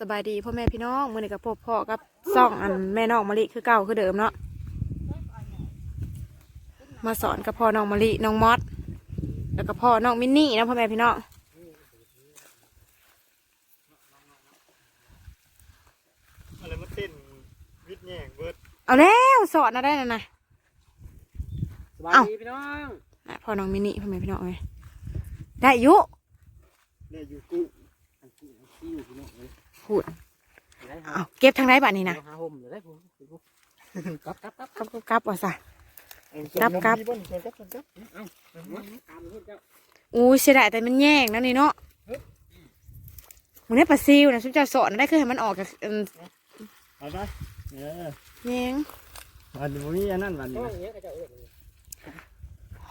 สบายดีพ่อแม่พี่น้องมือนี้กับพ่อพ่อกับซ่องอันแม่น้องมะลิคือเก่าคือเดิมเนาะมาสอนกับพ่อน้องมะลิน้องมอสแล้วก็พ่อน้องมินนี่นะพ่อแม่พี่น้องอะไรมาเต้นวิทย์แย่งเบิร์ดเอาแล้วสอนนะได้นะนะสบายเอ้าดีพี่น้องนะพ่อน้องมินนี่พ่อแม่พี่น้องเลยได้อยุเนี่ยอยู่กุ้งอันที่อันที่อยู่พี่น้องเลย พูดเอาเก็บทางไหนบ้านนี้นะกลับกลับกลับกลับกลับกลับว่าซะเอาครับครับอู้เสียดายแต่มันแย่งนะนี่เนาะมึงได้ปลาซิวนะฉันจะสอนได้คือให้มันออกจากอันเอาไปเออแย่งวันนี้อันนั้นวันนี้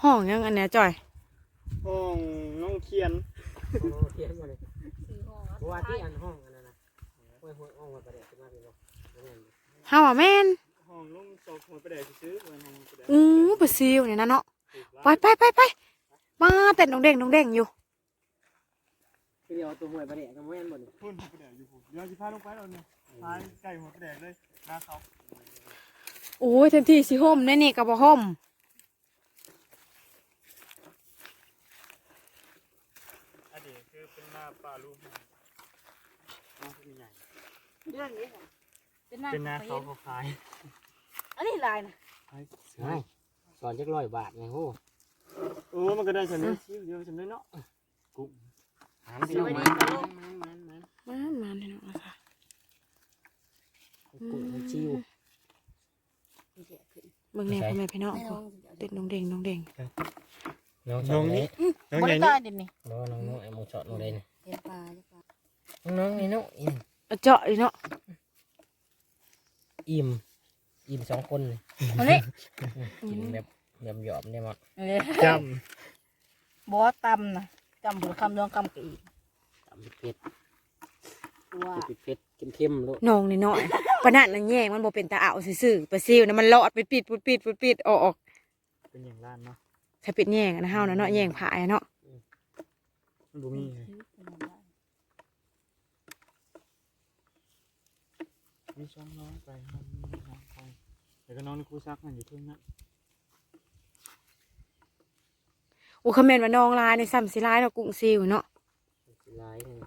ห้องยังอันเนี้ยจ่อยห้องน้องเคียนโอ้เทียนมาเลยว่าที่อันห้อง อันนั้นนะห้องห้องห้องมาประเดี๋ยวขึ้นมาพี่น้องนั่นเองเฮาอะแม่นห้องลุงสองหัวประเดี๋ยวซื้อวันห้องประเดี๋ยวอู้ปลาซิวเนี่ยนะเนาะไปไปไปไปมาเต้นดงเด้งดงเด้งอยู่คือเดียวตัวหวยประเดี๋ยวก็ไม่เห็นหมดเลยพุ่นหัวประเดี๋ยวอยู่ผมเดี๋ยวจะพาลงไปแล้วเนี่ยพาไก่หัวประเดี๋ยวเลยหน้าเขาโอ้ยเต็มที่สิห่มแน่นี่กับบ่ห่มอันนี้คือเป็นหน้าปลาลูกน้องเป็นใหญ่ เรื่องนี้ค่ะเป็นหน้าเป็นหน้าเขาเขาขายอันนี้ลายนะขายใช่สอนจักร้อยบาทไงโหโอ้มันก็ได้ฉันนี้ชิ้วเดียวฉันได้เนาะกุ้งหามพี่น้องมามันมันมันมามาเนี่ยเนาะค่ะกุ้งมันชิวเบิ่งแน่พ่อแม่พี่น้องไม่ลเขางเต้นดงเด้งดงเด้งน้องน้องนี่น้องบใหญ่รินี่การเด่นนี่น้องน้องน้องไอ้มงชอดน้องเลยเดี๋ยวปลาเดี๋ยวปลาน้องนี่น้อง เอาเจาะดิเนาะอิ่ม อิ่มสองคนเลยอันนี้กินแบบแบบหยอมเนี่ยมั้งจบอตำนะจำบุคำรองคำกอีกตำเผ็ดว่าเผ็ดเผ็ดเค็มเค็มๆลูกน้องนี่น้อยปะนั่นน่ะแย่งมันบ่เป็นตาเอาซื่อๆปลาซิวน่ะมันลอดไปปิดปุดปิดปุดปิดออกออกำเป็นอย่างร้านเนาะถ้าปิดแย่งอะนะเฮานะเนาะแย่งผายอะเนาะมันบ่มีไง มีช่องน้องไปห้องน้องไปเดี๋ยวก็น้องในครูซักมันอยู่ทุ่งนั้นโอ้คอมเมนต์ว่าน้องลายในซ้ำสิลายเนาะกุ้งซิวเนาะสิหลายเลย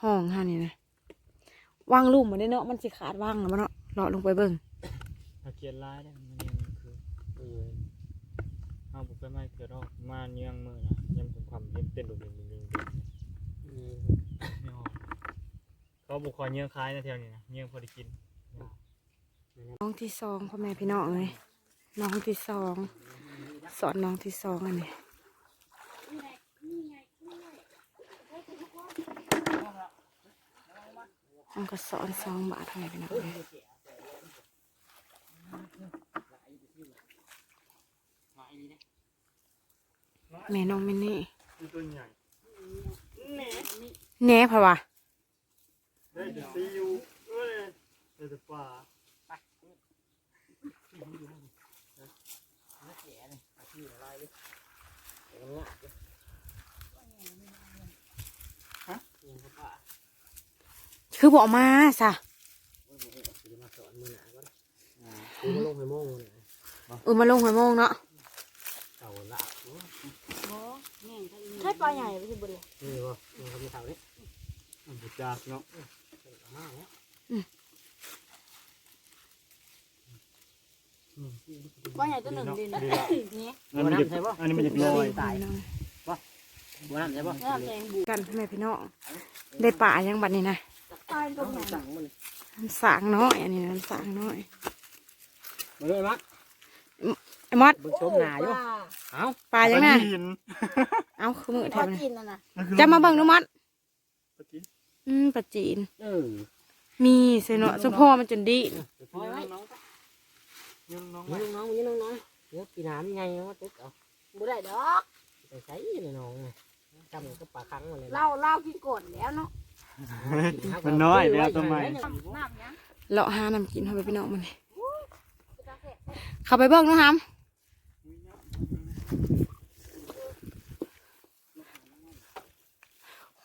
ห้องเฮานี่นะวางลุ่มมันได้เนาะมันสิขาดวางแล้วบ่เนาะเลาะลงไปเบิ่งถ้าเกียนร้ายได้มันยังคือเออเอาบุกไปไม่เกิดออกมาเนียงมือนะยังผมความเห็นเต้นดุดึงดึงดึงดึงอืมไม่ออก เขาบุกคอยเนียงคล้ายนะเที่ยวนี้นะเนียงพอได้กินน้องที่สองพ่อแม่พี่น้องเลยน้องที่สองสอนน้องที่สองอันนี้มันก็สอนสองบาทพ่อแม่พี่น้องเลยแม่น้องมินนี่มีตัวใหญ่แหน่เพราะว่า ได้แต่ซีอิ๊วเอ้ยได้แต่ปลาเดี๋ยวนี้คือบอกมาซะจะมาสอนมือหนาก็คือมาลงไปโม่งเลยเออมาลงหัวโมงเนาะเต่าละใช่ปลาใหญ่ไปที่บนเลยนี่วะนี่เขามีเต่าเนี่ยอันบุจากเนาะ มากเนี่ยปลาใหญ่ตัวหนึ่งดินดีละนี่อันนี้มันจะอันนี้มันจะลอยตายพี่น้องบัวน้ำใช่ปะแล้วแกงบุกันพ่อแม่พี่น้องได้ป่ายังบัดนี้นะตายตรงไหนสั่งมันมันสางน้อยอันนี้นะมันสางน้อยมาเลยมั้งไอ้มอดเบิ่งชมหนาอยู่เอ้าปลายังไงปลาจีนเอาคือมือปแทลานนะจีนน่ะนะนั่นคือจะมาเบิ่งดูมอดปลาจีน อืมปลาจีน เออมีเสยเนาะสมพ่อมันจนดีพอไว้น้องยังน้องนี่น้องๆนี่น้องๆเดี๋ยวปีน้ำไงว่าตึ๊กเอาบุได้ดอกไปใส่เลยน้องจำก็ปลาคังมาเลยเล่าเล่ากินก่อนแล้วเนาะมันน้อยเดี๋ยวทำไม น้ำน้ำยัง เลาะหาน้ำกินเขาไปพี่น้องมันนี่เข้าไปเบิ่งเนาะฮัม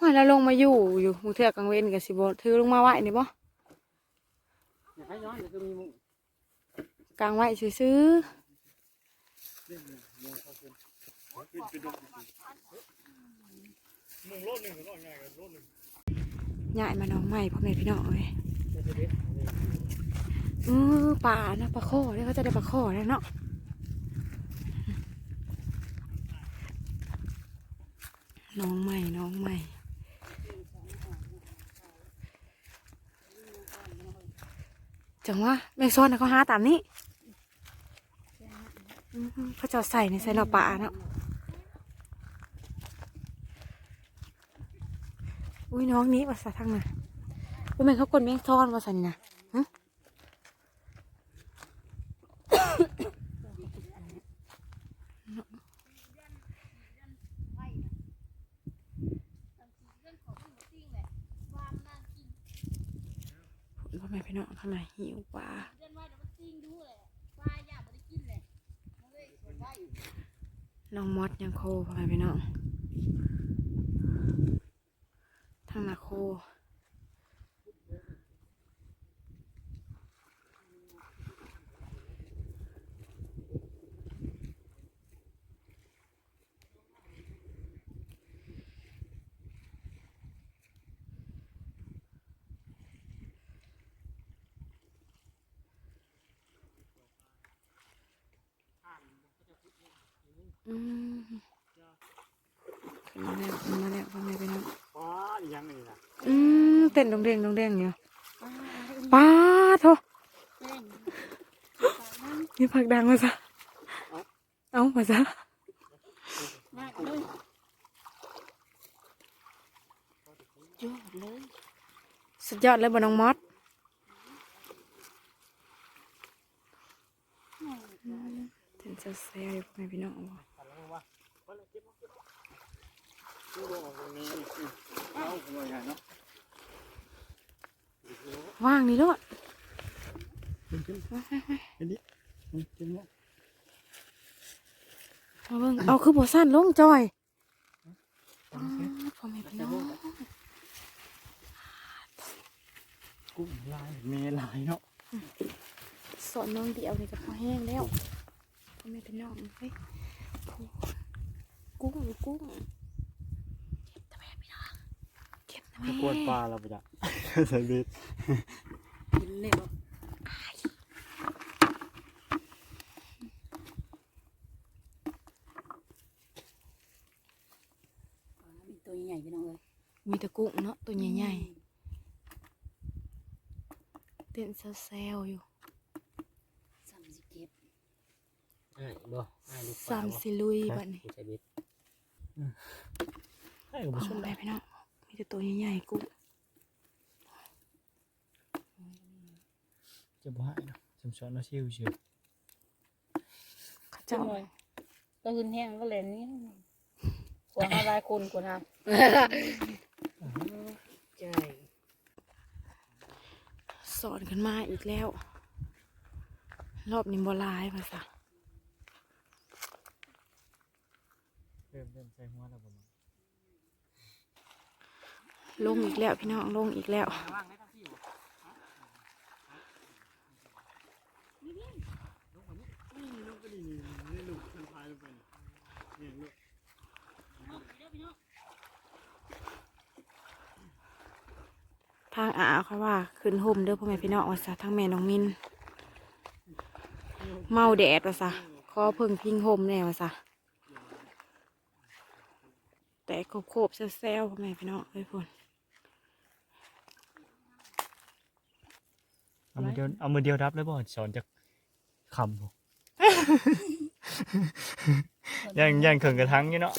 ว่าแล้วลงมาอยู่อยู่หูเถือกกลางเว้นกับสิบถือลงมาไหวนี่บ่อยากให้ย้อนก็คือมีมุงกลางไหวซื้อๆย้ายมาน้องใหม่พ่อแม่พี่น้องเอ้ยจะเด็ดเออป่านะปลาข้อเนี่ยเขาจะได้ปลาข้อแล้วเนาะน้องใหม่น้องใหม่ จังวะแมงซ้อนนะเขาหาตามนี้เขาจะใส่ในใส่หน่อป่าเนาะอุ้ยน้องนี้ภาษาทางน่ะอุ้ยแมงเขากดแมงซ้อนภาษานี่นะหึพ่อ แม่พี่น้องข้างในหิวปลาน้องมดยังโคพ่อแม่พี่น้องทางนาโค อืมขึ้นมาแล้วขึ้นมาแล้วพ่อแม่พี่น้องป้าอีหยังนี่นะอืมเต้นดงเด้งดงเด้งอยู่ป้าโทนี่ผักดังมาซะเอามาซะสุดยอดเลยบน้องมอสถึงจะแซ่บพ่อแม่พี่น้อง วใหญ่เนาะว่างนี่ด้วยขึ้นขึ้นเห็นดิอืมเก็บเนาะเอาเบิ่งเอาคือบ่สั้นลงจอยตามเส้นพ่อแม่พี่น้องกุ้งลายเมลายเนาะสอนน้องเดียวนี่ก็พอแห้งแล้วพ่อแม่พี่น้องเฮ้ยกุ้งกุ้งทำไมพี่น้อง เก็บทำไมจะกวนปลาเราไปจ้ะใส่เบ็ดกินเลยบ่มีตัวใหญ่พี่น้องเอ้ยมีแต่กุ้งเนาะตัวใหญ่ๆเต้นเซลๆอยู่สามสิบเก็บอ้ายบ่อ้ายลูกปลาสามบ่สิลุยบัดนี้ใส่เบ็ดให้กับพ่ผู้ชอมแม่พี่น้อง มีแต่ตัวใหญ่ๆกุ้งจะบ่ให้เนาะสมสอนเราชิวชิวเขาจัเจ้างเลยก็ขึ้นแห้งก็เล่นนี่กว่าหลายคนกว่าทำใช่สอนขึ้นมาอีกแล้ว รอบนี้บ่หลายภาษาเริ่มเริ่มใส่หัวแล้วบ่มา ลงอีกแล้วพี่น้องลงอีกแล้วทางอาเขาว่าขึ้นห่มเด้อพ่อแม่พี่น้องว่าซะทางแม่น้องมินเมาแดดว่าซะขอเพิ่งพิงห่มแน่ว่าซะแต่โคบๆแซวๆพ่อแม่พี่น้องเอ้ยพุ่น เอามือเดียวเอามือเดียวรับเลยบ่สอนจากคำบ่ย่างย่างเขิงกระทังอยู่เนาะ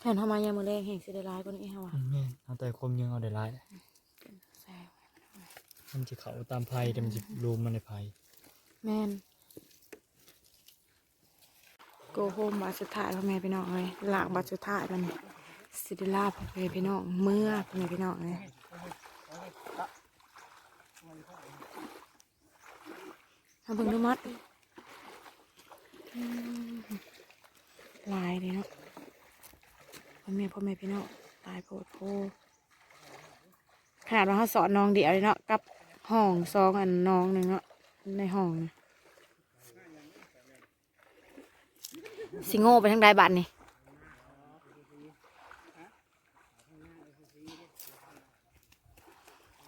แทนทำไมยังมือแรงแห่งสิได้ร้ายกว่านี้ฮะวะแม่นเอาแต่คมยังเอาได้หลายแซวมันจะเขาตามไผ่แต่มันจะรูมมันในไผ่แม่นโกโฮมบาทสุดท้ายพ่อแม่พี่น้องเลยหลากบาทสุดท้ายมันนี่สิได้ลาพ่อแม่พี่น้องเมื่อพ่อแม่พี่น้องเลย เอาเบิ่งดูมัดลายเลยเนาะพ่อแม่พ่อแม่พี่น้องตายโพดโพขนาดว่าเขาสอนน้องเดียวเลยเนาะกับห้องซองอันน้องหนึ่งเนาะในห้องสิงโง่ไปทางใดบัดนี่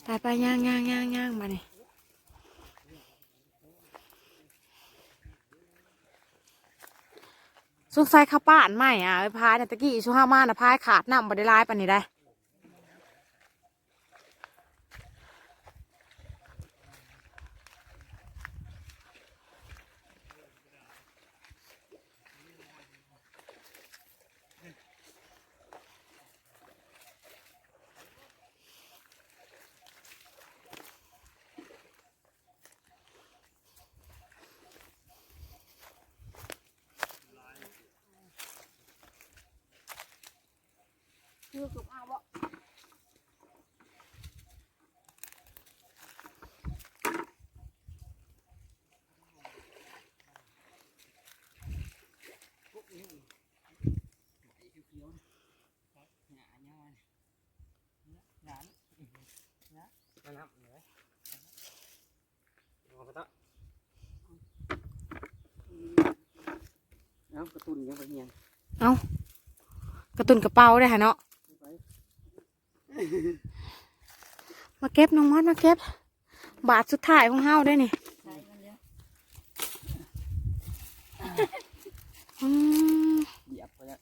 ไปไปย่างย่างย่างย่างมาเนี่ สงสัยข้าป้านไหมอะไอ้พายเนี่ยตะกี้ช่วงห้ามานะพายขาดน้ำบ่ได้ลายปานนี้ได้ คือกับเอาบ่มานับเลยเอาไปต่อเอากระตุนยังไปเฮียงกระตุนกระเป๋าได้ฮะเนาะ มาเก็บน้องมอดมาเก็บ บาทสุดท้ายของเฮาได้นี่ใช่มันเยอะอืมเหยียบไปแล้ว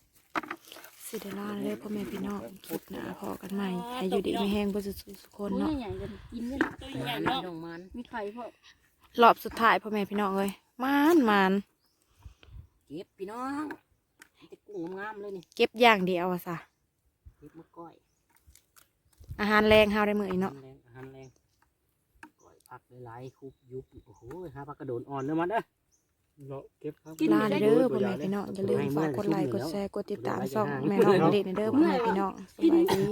สิเดลาเลยพ่อแม่พี่น้องคลิปหน้าพอกันใหม่ให้อยู่ดีไม่แห้งเพื่อสุขสุขคนตัวเนาะใหญ่กันกินเลยตัวใหญ่น้เนาะองมันมีไข่พวกรอบสุดท้ายพ่อแม่พี่น้องเลยมานมานเก็บพี่น้องจะกุ้งงามๆเลยนี่เก็บอย่างเดียวอะซะเก็บมะก้อย อาหารแรงเฮาได้มื้อนี้อาหาเนาะรแรงอาหารแรงก้อยผักหลายๆคุบยุบโอ้โหหาผักกระโดนอ่อนเลยมันเด้อเลาะเก็บครับลาเลยเด้อพ่อแม่พี่น้องอย่าลืมฝากกดไลค์กดแชร์กดติดตามช่องแม่น้องเด็กเด้อพ่อแม่พี่น้องสบายดี